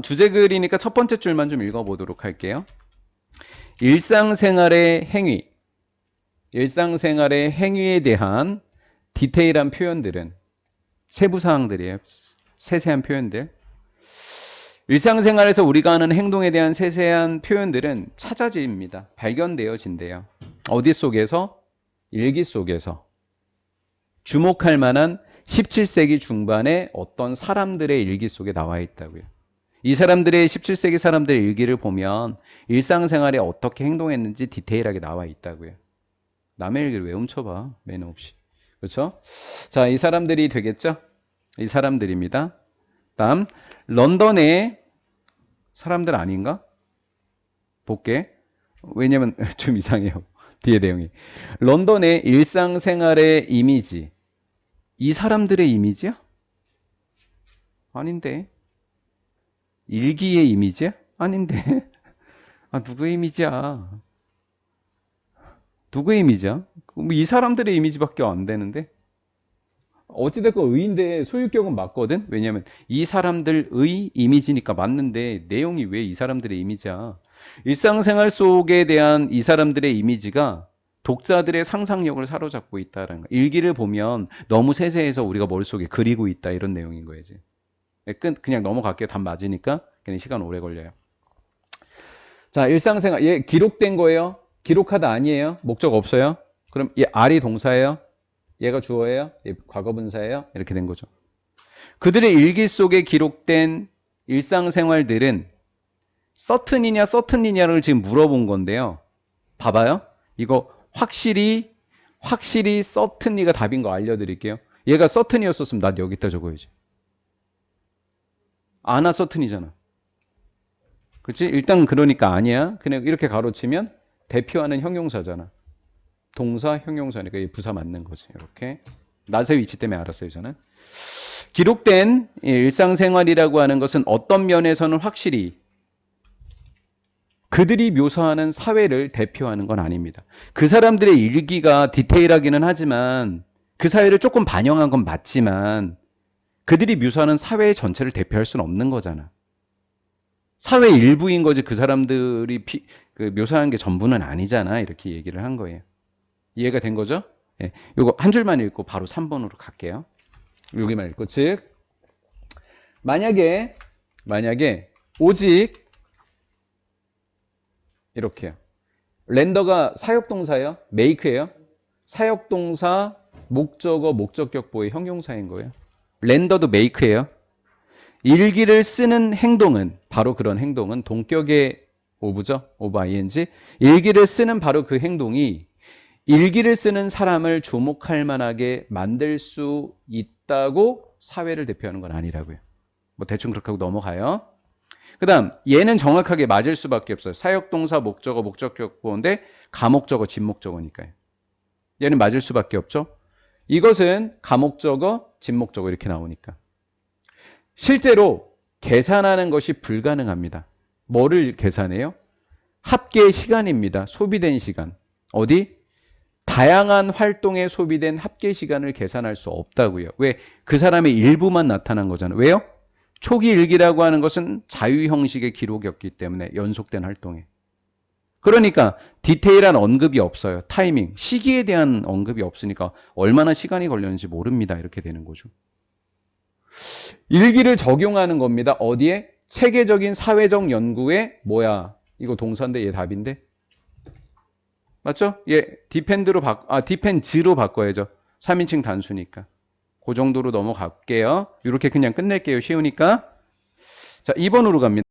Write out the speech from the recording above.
주제 글이니까 첫 번째 줄만 좀 읽어보도록 할게요. 일상생활의 행위, 일상생활의 행위에 대한 디테일한 표현들은 세부 사항들이에요. 세세한 표현들. 일상생활에서 우리가 하는 행동에 대한 세세한 표현들은 찾아집니다. 발견되어진대요. 어디 속에서? 일기 속에서. 주목할 만한 17세기 중반의 어떤 사람들의 일기 속에 나와 있다고요. 이 사람들의 17세기 사람들의 일기를 보면 일상생활에 어떻게 행동했는지 디테일하게 나와 있다고요. 남의 일기를 왜 훔쳐봐? 매너 없이. 그렇죠? 자, 이 사람들이 되겠죠? 이 사람들입니다. 다음 런던의 사람들 아닌가? 볼게. 왜냐면 좀 이상해요. 뒤에 내용이. 런던의 일상생활의 이미지. 이 사람들의 이미지야? 아닌데. 일기의 이미지야? 아닌데. 아, 누구의 이미지야? 누구의 이미지야? 뭐 이 사람들의 이미지밖에 안 되는데? 어찌됐건 의인데 소유격은 맞거든? 왜냐면 이 사람들의 이미지니까 맞는데 내용이 왜 이 사람들의 이미지야? 일상생활 속에 대한 이 사람들의 이미지가 독자들의 상상력을 사로잡고 있다는 거. 일기를 보면 너무 세세해서 우리가 머릿속에 그리고 있다 이런 내용인 거지. 끝 그냥 넘어갈게요. 답 맞으니까 그냥 시간 오래 걸려요. 자, 일상생활 얘 기록된 거예요? 기록하다 아니에요? 목적 없어요? 그럼 얘 R이 동사예요? 얘가 주어예요? 얘 과거분사예요? 이렇게 된 거죠. 그들의 일기 속에 기록된 일상생활들은 서튼이냐 서튼이냐를 지금 물어본 건데요. 봐봐요. 이거 확실히 확실히 서튼이가 답인 거 알려드릴게요. 얘가 서튼이었었으면 난 여기다 적어야지. 아나 서튼이잖아. 그렇지? 일단 그러니까 아니야. 그냥 이렇게 가로치면 대표하는 형용사잖아. 동사 형용사니까 이 부사 맞는 거지. 이렇게 낫의 위치 때문에 알았어요, 저는. 기록된 이 일상생활이라고 하는 것은 어떤 면에서는 확실히 그들이 묘사하는 사회를 대표하는 건 아닙니다. 그 사람들의 일기가 디테일하기는 하지만 그 사회를 조금 반영한 건 맞지만 그들이 묘사하는 사회 전체를 대표할 수는 없는 거잖아. 사회 일부인 거지 그 사람들이 피, 그 묘사한 게 전부는 아니잖아. 이렇게 얘기를 한 거예요. 이해가 된 거죠? 예. 요거 한 줄만 읽고 바로 3번으로 갈게요. 여기만 읽고 즉 만약에 만약에 오직 이렇게요. 렌더가 사역동사예요? 메이크예요? 사역동사 목적어 목적격보의 형용사인 거예요. 렌더도 메이크예요. 일기를 쓰는 행동은 바로 그런 행동은 동격의 오브죠. 오브 ing. 일기를 쓰는 바로 그 행동이 일기를 쓰는 사람을 주목할 만하게 만들 수 있다고 사회를 대표하는 건 아니라고요. 뭐 대충 그렇게 하고 넘어가요. 그다음 얘는 정확하게 맞을 수밖에 없어요. 사역 동사 목적어 목적격보인데 가목적어 진목적어니까요. 얘는 맞을 수밖에 없죠. 이것은 가목적어 진목적어 이렇게 나오니까. 실제로 계산하는 것이 불가능합니다. 뭐를 계산해요? 합계 시간입니다. 소비된 시간. 어디? 다양한 활동에 소비된 합계 시간을 계산할 수 없다고요. 왜? 그 사람의 일부만 나타난 거잖아요. 왜요? 초기 일기라고 하는 것은 자유 형식의 기록이었기 때문에 연속된 활동에. 그러니까 디테일한 언급이 없어요. 타이밍, 시기에 대한 언급이 없으니까 얼마나 시간이 걸렸는지 모릅니다. 이렇게 되는 거죠. 일기를 적용하는 겁니다. 어디에? 체계적인 사회적 연구에 뭐야? 이거 동사인데 얘 답인데? 맞죠? 얘 디펜드로 바, 아 디펜즈로 바꿔야죠. 3인칭 단수니까. 그 정도로 넘어갈게요. 이렇게 그냥 끝낼게요. 쉬우니까. 자, 2번으로 갑니다.